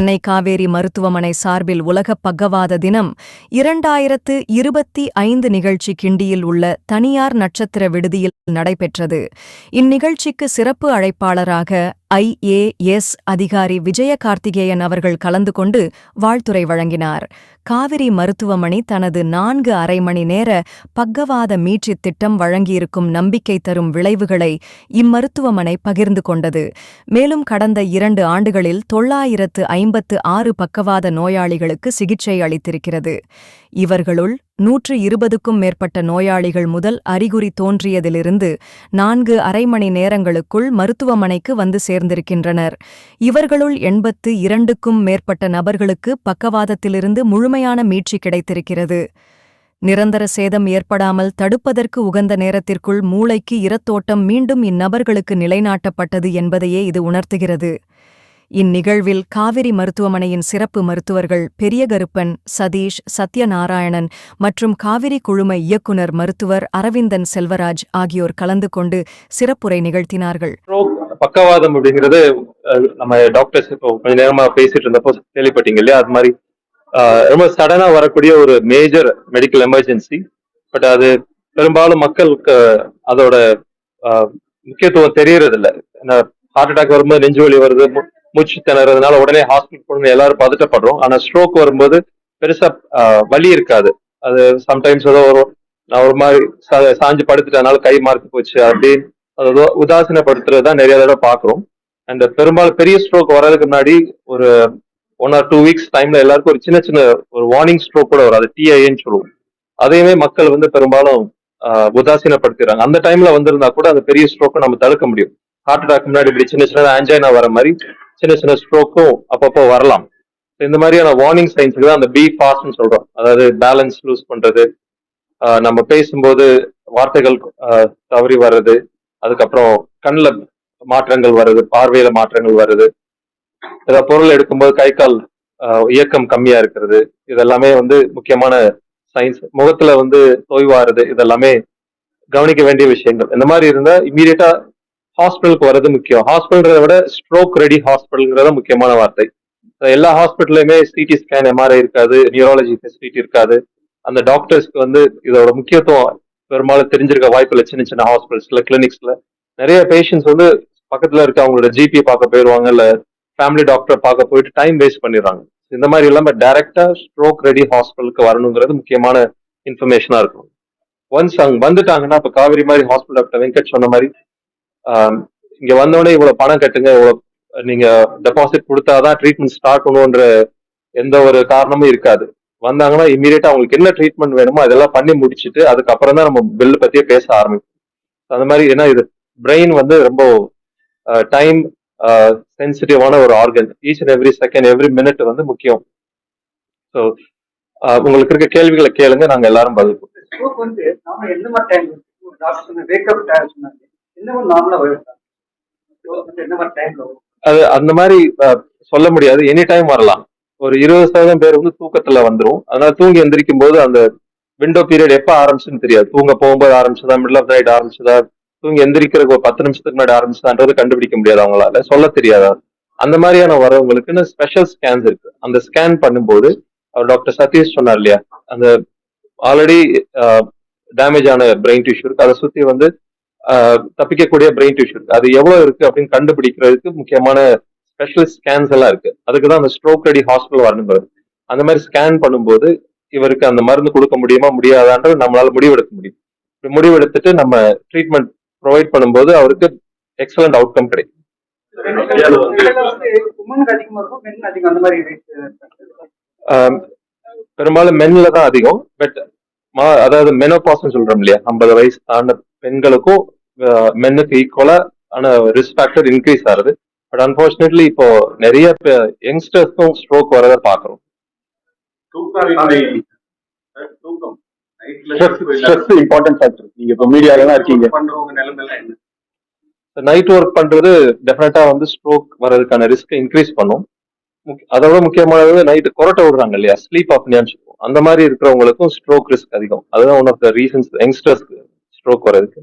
சென்னை காவேரி மருத்துவமனை சார்பில் உலக பக்கவாத தினம் இரண்டாயிரத்து இருபத்தி ஐந்து நிகழ்ச்சி கிண்டியில் உள்ள தனியார் நட்சத்திர விடுதியில் நடைபெற்றது. இந்நிகழ்ச்சிக்கு சிறப்பு அழைப்பாளராக ஐஏஎஸ் அதிகாரி விஜய கார்த்திகேயன் அவர்கள் கலந்து கொண்டு வாழ்த்துரை வழங்கினார். காவிரி மருத்துவமனை தனது நான்கு அரை மணி நேர பக்கவாத மீட்சித் திட்டம் வழங்கியிருக்கும் நம்பிக்கை தரும் விளைவுகளை இம்மருத்துவமனை பகிர்ந்து கொண்டது. மேலும் கடந்த இரண்டு ஆண்டுகளில் தொள்ளாயிரத்து ஐம்பத்து ஆறு பக்கவாத நோயாளிகளுக்கு சிகிச்சை அளித்திருக்கிறது. இவர்களுள் நூற்று இருபதுக்கும் மேற்பட்ட நோயாளிகள் முதல் அறிகுறி தோன்றியதிலிருந்து நான்கு அரை மணி நேரங்களுக்குள் மருத்துவமனைக்கு வந்து சேர்ந்திருக்கின்றனர். இவர்களுள் எண்பத்து இரண்டுக்கும் மேற்பட்ட நபர்களுக்கு பக்கவாதத்திலிருந்து முழுமையான மீட்சி கிடைத்திருக்கிறது. நிரந்தர சேதம் ஏற்படாமல் தடுப்பதற்கு உகந்த நேரத்திற்குள் மூளைக்கு இரத்தோட்டம் மீண்டும் இந்நபர்களுக்கு நிலைநாட்டப்பட்டது என்பதையே இது உணர்த்துகிறது. இந்நிகழ்வில் காவிரி மருத்துவமனையின் சிறப்பு மருத்துவர்கள் பெரியகருப்பன் சதீஷ் சத்யநாராயணன் மற்றும் காவிரி குழும இயக்குனர் மருத்துவர் அரவிந்தன் செல்வராஜ் ஆகியோர் கலந்து கொண்டு சிறப்புரை நிகழ்த்தினார்கள். பக்கவாதம் அப்படிங்கிறது நம்ம டாக்டர்ஸ் இப்போ கொஞ்ச நேரமா பேசிட்டு இருந்தப்போ கேள்விப்பட்டீங்க இல்லையா? அது மாதிரி ரொம்ப சடனா வரக்கூடிய ஒரு மேஜர் மெடிக்கல் எமர்ஜென்சி பட் அது பெரும்பாலும் மக்களுக்கு அதோட முக்கியத்துவம் தெரியறது இல்ல ஹார்ட் அட்டாக் வரும்போது நெஞ்சு வலி வருது மூச்சு திணறதுனால உடனே ஹாஸ்பிட்டல் போகணும் எல்லாரும் பதட்டப்படுறோம். ஆனா ஸ்ட்ரோக் வரும்போது பெருசா வலி இருக்காது. அது சம்டைம்ஸ் ஏதோ ஒரு நான் ஒரு மாதிரி சா- சாஞ்சு படுத்துட்டனால கை மார்க்கு போச்சு அப்படின்னு அது உதாசீனப்படுத்துறது தான் நிறைய தடவை பாக்குறோம் அண்ட் பெரும்பாலும் பெரிய ஸ்ட்ரோக் வர்றதுக்கு முன்னாடி ஒரு ஒன் ஆர் டூ வீக்ஸ் டைம்ல எல்லாருக்கும் ஒரு சின்ன சின்ன ஒரு வார்னிங் ஸ்ட்ரோக் கூட வரும் அது டிஐன்னு சொல்லுவோம். அதையுமே மக்கள் வந்து பெரும்பாலும் ஆஹ், உதாசீனப்படுத்திடுறாங்க அந்த டைம்ல வந்திருந்தா கூட அந்த பெரிய ஸ்ட்ரோக்கை நம்ம தடுக்க முடியும். ஹார்ட் அட்டாக் முன்னாடி இப்படி சின்ன சின்ன ஆன்ஜைனா வர மாதிரி சின்ன சின்ன ஸ்ட்ரோக்கும் அப்பப்போ வரலாம். இந்த மாதிரியான வார்னிங் சைன்ஸுக்கு தான் அந்த பி ஃபாஸ்ட்னு சொல்றோம். அதாவது பேலன்ஸ் லூஸ் பண்றது நம்ம பேசும்போது வார்த்தைகள் தவறி வர்றது அதுக்கப்புறம் கண்ணில் மாற்றங்கள் வருது பார்வையில மாற்றங்கள் வருது ஏதாவது பொருள் எடுக்கும்போது கை கால் இயக்கம் கம்மியா இருக்கிறது இதெல்லாமே வந்து முக்கியமான சயின்ஸ் முகத்துல வந்து தொய்வாருது இதெல்லாமே கவனிக்க வேண்டிய விஷயங்கள். இந்த மாதிரி இருந்தா இமீடியட்டா ஹாஸ்பிட்டலுக்கு வர்றது முக்கியம். ஹாஸ்பிட்டல்றத விட ஸ்ட்ரோக் ரெடி ஹாஸ்பிட்டல்ங்கிறத முக்கியமான வார்த்தை. எல்லா ஹாஸ்பிட்டல்லையுமே சிடி ஸ்கேன் எம்ஆர்ஐ இருக்காது நியூராலஜி ஃபெசிலிட்டி இருக்காது. அந்த டாக்டர்ஸ்க்கு வந்து இதோட முக்கியத்துவம் பெரும்பாலும் தெரிஞ்சிருக்க வாய்ப்பு இல்லை சின்ன சின்ன ஹாஸ்பிட்டல்ஸ்ல கிளினிக்ஸ்ல நிறைய பேஷண்ட்ஸ் வந்து பக்கத்துல இருக்க அவங்களோட ஜிபி பார்க்க போயிடுவாங்க இல்ல ஃபேமிலி டாக்டர் பார்க்க போயிட்டு டைம் வேஸ்ட் பண்ணிடுறாங்க. இந்த மாதிரி இல்லாம டைரக்டா ஸ்ட்ரோக் ரெடி ஹாஸ்பிட்டலுக்கு வரணுங்கிறது முக்கியமான இன்ஃபர்மேஷனா இருக்கும். ஒன்ஸ் அங்க வந்துட்டாங்கன்னா இப்ப காவிரி மாதிரி ஹாஸ்பிட்டல் டாக்டர் வெங்கட் சொன்ன மாதிரி இங்க வந்தோடனே இவ்வளவு பணம் கட்டுங்க இவ்வளவு நீங்க டெபாசிட் கொடுத்தாதான் ட்ரீட்மெண்ட் ஸ்டார்ட் பண்ணுன்ற எந்த ஒரு காரணமும் இருக்காது. வந்தாங்கன்னா இமீடியட்டா அவங்களுக்கு என்ன ட்ரீட்மெண்ட் வேணுமோ அதெல்லாம் பண்ணி முடிச்சுட்டு அதுக்கப்புறம் தான் நம்ம பில் பத்தியே பேச ஆரம்பிப்போம். அந்த மாதிரி ஏன்னா இது பிரெயின் வந்து ரொம்ப டைம் சென்சிட்டிவான ஒரு organ each and every second every minute வந்து முக்கியம். ஸோ உங்களுக்கு இருக்க கேள்விகளை கேளுங்க நாங்க எல்லாரும் பதில் அது அந்த மாதிரி சொல்ல முடியாது. எனி டைம் வரலாம். ஒரு இருபது சதவீதம் பேர் வந்து தூக்கத்துல வந்துரும். அதனால தூங்கி எந்திரிக்கும் போது அந்த விண்டோ பீரியட் எப்ப ஆரம்பிச்சுன்னு தெரியாது. தூங்க போகும்போது ஆரம்பிச்சதா மிடில் ஆஃப் நைட் ஆரம்பிச்சதா தூங்கி எந்திரிக்கிறதுக்கு ஒரு பத்து நிமிஷத்துக்கு முன்னாடி ஆரம்பிச்சதான்றது கண்டுபிடிக்க முடியாது அவங்களால. சொல்ல தெரியாதா அந்த மாதிரியான வரவங்களுக்குன்னு ஸ்பெஷல் ஸ்கேன்ஸ் இருக்கு. அந்த ஸ்கேன் பண்ணும்போது அவர் டாக்டர் சதீஷ் சொன்னார் இல்லையா? அந்த ஆல்ரெடி டேமேஜ் ஆன பிரெயின் டிஷ்யூ இருக்கு. அதை சுத்தி வந்து தப்பிக்கக்கூடிய பிரெயின் டிஷ்யூ இருக்கு அது எவ்வளவு இருக்கு அப்படின்னு கண்டுபிடிக்கிறதுக்கு முக்கியமான ஸ்பெஷல் ஸ்கேன்ஸ் எல்லாம் இருக்கு. அதுக்கு தான் அந்த ஸ்ட்ரோக் ரெடி ஹாஸ்பிட்டல் வரணுங்கிறது அந்த மாதிரி ஸ்கேன் பண்ணும்போது இவருக்கு அந்த மருந்து கொடுக்க முடியுமா முடியாதான்ற நம்மளால முடிவெடுக்க முடியும். இப்படி முடிவெடுத்துட்டு நம்ம ட்ரீட்மெண்ட் ப்ரொவைட் பண்ணும்போது அவருக்கு எக்ஸலண்ட் அவுட்கம் கிடைக்கும். பெரும்பாலும் மென்ல தான் அதிகம். பட் அதாவது மெனோபாஸ் சொல்றோம் இல்லையா? ஐம்பது வயசு தாண்ட பெண்களுக்கும் மென்னுக்கு ஈக்குவலா ஆன ரிஸ்க் ஃபேக்டர் இன்க்ரீஸ் ஆகுது. பட் அன்பார்ச்சுனேட்லி இப்போ நிறைய யங்ஸ்டர்ஸ்க்கும் ஸ்ட்ரோக் வரதை பாக்குறோம் ஸ்ட்ரெஸ் இம்பார்ட்டன்ட் ஃபேக்டர் நீங்க இப்போ மீடியால தான் இருக்கீங்க. பண்றவங்க என்ன? நைட் ஒர்க் பண்றது டெஃபினட்டா வந்து ஸ்ட்ரோக் வர்றதுக்கான ரிஸ்க் இன்க்ரீஸ் பண்ணும். அதோட முக்கியமானது நைட்டு கொரட்டை விடுறாங்க இல்லையா? ஸ்லீப் சொல்லுவோம். அந்த மாதிரி இருக்கிறவங்களுக்கும் ஸ்ட்ரோக் ரிஸ்க் அதிகம். அதுதான் ஒன் ஆஃப் த ரீசன்ஸ் யங்ஸ்டர்ஸ்க்கு ஸ்ட்ரோக் வர்றதுக்கு.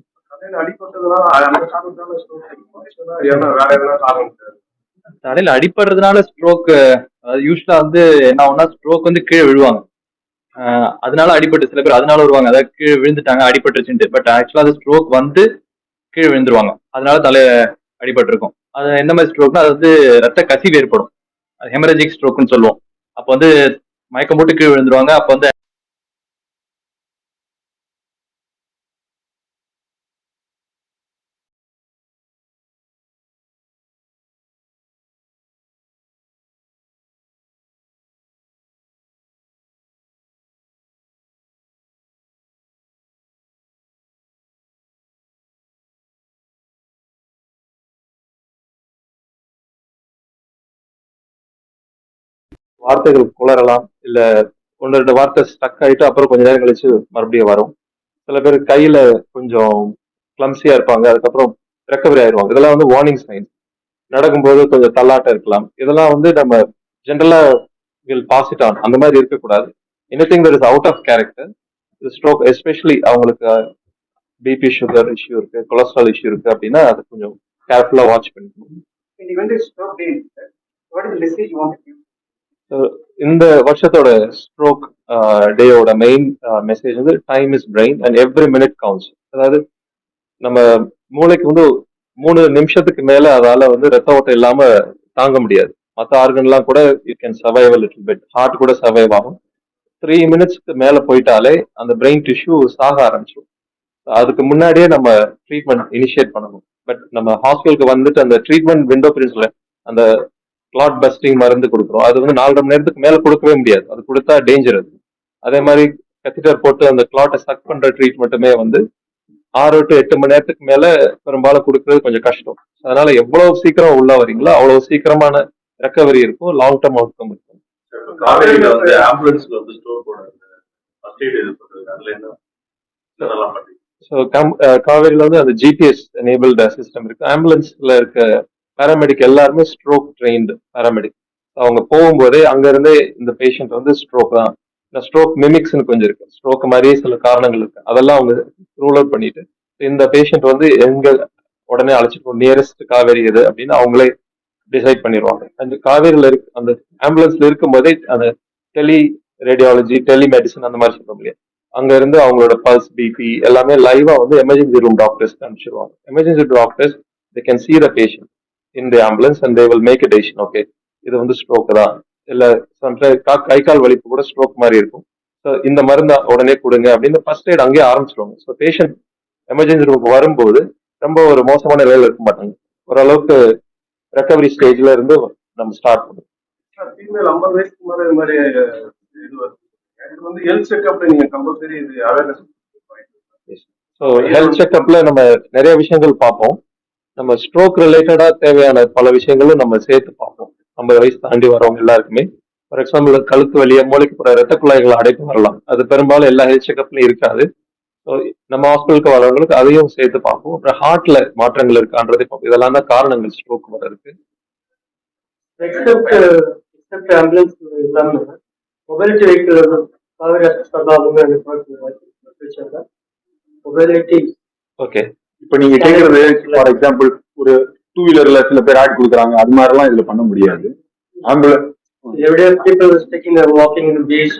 தலையில அடிபடுறதுனால ஸ்ட்ரோக் அதாவது யூஸ்வலா வந்து என்ன ஆகும்னா ஸ்ட்ரோக் வந்து கீழே விழுவாங்க. அதனால அடிபட்டு சில பேர் அதனால வருவாங்க. அதாவது கீழே விழுந்துட்டாங்க அடிபட்டுருச்சுன்ட்டு. பட் ஆக்சுவலா அது ஸ்ட்ரோக் வந்து கீழே விழுந்துருவாங்க. அதனால தலை அடிபட்டிருக்கும். அது என்ன மாதிரி ஸ்ட்ரோக்னா அது வந்து ரத்த கசிவு ஏற்படும். அது ஹெமரஜிக் ஸ்ட்ரோக்னு சொல்லுவோம். அப்போ வந்து மயக்கம் போட்டு கீழே விழுந்துருவாங்க. அப்போ வந்து வார்த்தைகள் குளறலாம் இல்ல ஒன்று ரெண்டு வார்த்தை ஸ்டக் ஆயிட்டு அப்புறம் கொஞ்ச நேரம் கழிச்சு மறுபடியும் வரும். சில பேர் கையில கொஞ்சம் கிளம்சியா இருப்பாங்க அதுக்கப்புறம் ரெக்கவரி ஆயிருவாங்க இதெல்லாம் வந்து வார்னிங் சைன்ஸ் நடக்கும்போது கொஞ்சம் தள்ளாட்டம் இருக்கலாம். இதெல்லாம் வந்து நம்ம ஜென்ரலா வில் பாஸ் இட் ஆன் அந்த மாதிரி இருக்கக்கூடாது. Anything that is out of character stroke especially அவங்களுக்கு பிபி சுகர் இஷ்யூ இருக்கு கொலஸ்ட்ரால் இஷ்யூ இருக்கு அப்படின்னா அது கொஞ்சம் கேர்ஃபுல்லா வாட்ச் பண்ணிக்கணும். இந்த வருஷத்தோட ஸ்ட்ரோக் டேயோட மெயின் மெசேஜ் வந்து time is brain and every minute counts அதாவது நம்ம மூளைக்கு வந்து மூணு நிமிஷத்துக்கு மேல அதால வந்து ரத்த ஓட்டம் இல்லாம தாங்க முடியாது. மற்ற ஆர்கன்லாம் கூட you can survive little bit heart கூட சர்வைவ் ஆகும். த்ரீ மினிட்ஸ்க்கு மேல போயிட்டாலே அந்த பிரெயின் டிஷ்யூ சாக ஆரம்பிச்சிடும் அதுக்கு முன்னாடியே நம்ம ட்ரீட்மெண்ட் இனிஷியேட் பண்ணணும். பட் நம்ம ஹாஸ்பிட்டலுக்கு வந்துட்டு அந்த ட்ரீட்மெண்ட் விண்டோ பீரியட்ஸ்ல அந்த கிளாட் பஸ்டிங் மருந்து கொடுக்குறோம். அது வந்து நாலரை மணி நேரத்துக்கு மேல கொடுக்கவே முடியாது. அது கொடுத்தா டேஞ்சர் அது. அதே மாதிரி கத்திட்டர் போட்டு அந்த கிளாட்டை சக் பண்ற ட்ரீட்மெண்ட்டுமே வந்து ஆறு டு எட்டு மணி நேரத்துக்கு மேல பெரும்பாலும் கொடுக்கறது கொஞ்சம் கஷ்டம். அதனால எவ்வளவு சீக்கிரம் உள்ள வரீங்களோ அவ்வளவு சீக்கிரமான ரெக்கவரி இருக்கும். லாங் டேர்ம் அவுட்கம் இருக்கும். காவேரியில வந்து காவேரியில அந்த ஜிபிஎஸ் எனேபிள்டு சிஸ்டம் இருக்கு. ஆம்புலன்ஸ்ல இருக்க பேராமெடிக் எல்லாருமே ஸ்ட்ரோக் ட்ரெயின்டு பேராமெடிக் அவங்க போகும்போதே அங்க இருந்தே இந்த பேஷண்ட் வந்து ஸ்ட்ரோக் தான். இந்த ஸ்ட்ரோக் மிமிக்ஸ்னு கொஞ்சம் இருக்கு. ஸ்ட்ரோக் மாதிரியே சில காரணங்கள் இருக்கு. அதெல்லாம் அவங்க ரூல் அவுட் பண்ணிட்டு இந்த பேஷண்ட் வந்து எங்க உடனே அழைச்சிட்டு நியரஸ்ட் காவேரி எது அப்படின்னு அவங்களே டிசைட் பண்ணிடுவாங்க. அந்த காவேரியில் இருக்கு அந்த ஆம்புலன்ஸ்ல இருக்கும்போதே அந்த டெலி ரேடியாலஜி டெலி மெடிசன் அந்த மாதிரி சொல்ல முடியாது அங்க இருந்து அவங்களோட பல்ஸ் பிபி எல்லாமே லைவா வந்து emergency room doctors அனுப்பிச்சிருவாங்க emergency doctors they can see the patient in the ambulance and they will make a decision okay இது வந்து ஸ்ட்ரோக் தான். இல்ல sometimes கா- கை கால் வலிப்பு கூட ஸ்ட்ரோக் மாதிரி இருக்கும். ஸோ இந்த மருந்தை உடனே கொடுங்க அப்படின்னு ஃபர்ஸ்ட் எய்ட் அங்கேயே ஆரம்பிச்சிருவாங்க. ஸோ பேஷண்ட் எமர்ஜென்சி ரூமுக்கு வரும்போது ரொம்ப ஒரு மோசமான நிலையில இருக்க மாட்டாங்க. ஓரளவுக்கு ரெக்கவரி ஸ்டேஜ்ல இருந்து நம்ம ஸ்டார்ட் பண்ணுவோம். ஃபீமேல் ஐம்பது வயசுக்கு மேல இது மாதிரி இது வருது. எனக்கு வந்து ஹெல்த் செக்அப்ல நீங்க கம்பல்சரி இது அவேர்னஸ் ஸோ ஹெல்த் செக்அப்ல நம்ம நிறைய விஷயங்கள் பார்ப்போம். நம்ம ஸ்ட்ரோக் ரிலேட்டடா தேவையான பல விஷயங்களும் நம்ம சேர்த்து பார்ப்போம். ஐம்பது வயசு தாண்டி வரவங்க எல்லாருக்குமே. ஃபார் எக்ஸாம்பிள் கழுத்து வலிய மூளைக்கு போற ரத்த குழாய்கள் அடைப்பு வரலாம். அது பெரும்பாலும் எல்லா ஹெல்த் செக்அப்லயும் இருக்காது. ஸோ நம்ம ஹாஸ்பிட்டலுக்கு வரவங்களுக்கு அதையும் சேர்த்து பார்ப்போம். அப்புறம் ஹார்ட்ல மாற்றங்கள் இருக்கான்றதை பார்ப்போம். இதெல்லாம் தான் காரணங்கள் ஸ்ட்ரோக் வர்றதுக்கு. எக்ஸப்ட் ஆம்புலன்ஸ் இல்லாம மொபைலிட்டி வெஹிக்கிள் காவேரி ஹாஸ்பிட்டல் அவங்க ஃபியூச்சர்ல மொபைலிட்டி ஓகே இப்ப நீங்க கேக்குறது ஃபார் எக்ஸாம்பிள் ஒரு டூ வீலர்ல சில பேர் ஆட் கொடுக்குறாங்க அது மாதிரி எல்லாம் இதுல பண்ண முடியாது. Ambulance everyday people is taking walking in beach